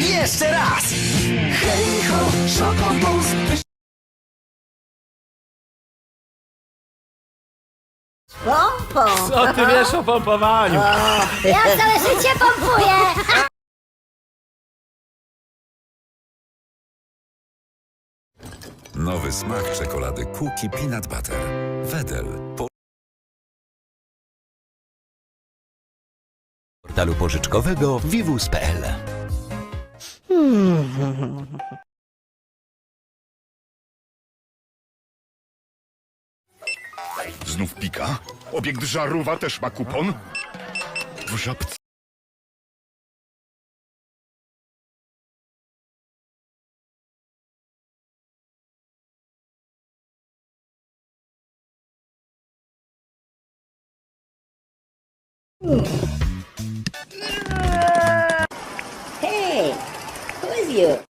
Jeszcze raz! Hej ho, szokobus! Pompą. Co ty wiesz o pompowaniu? Ja całe życie pompuję. Nowy smak czekolady Cookie Peanut Butter. Wedel. Po portalu pożyczkowego vivus.pl Znów pika? Obiekt żarówa też ma kupon? W żabce. Hey, you?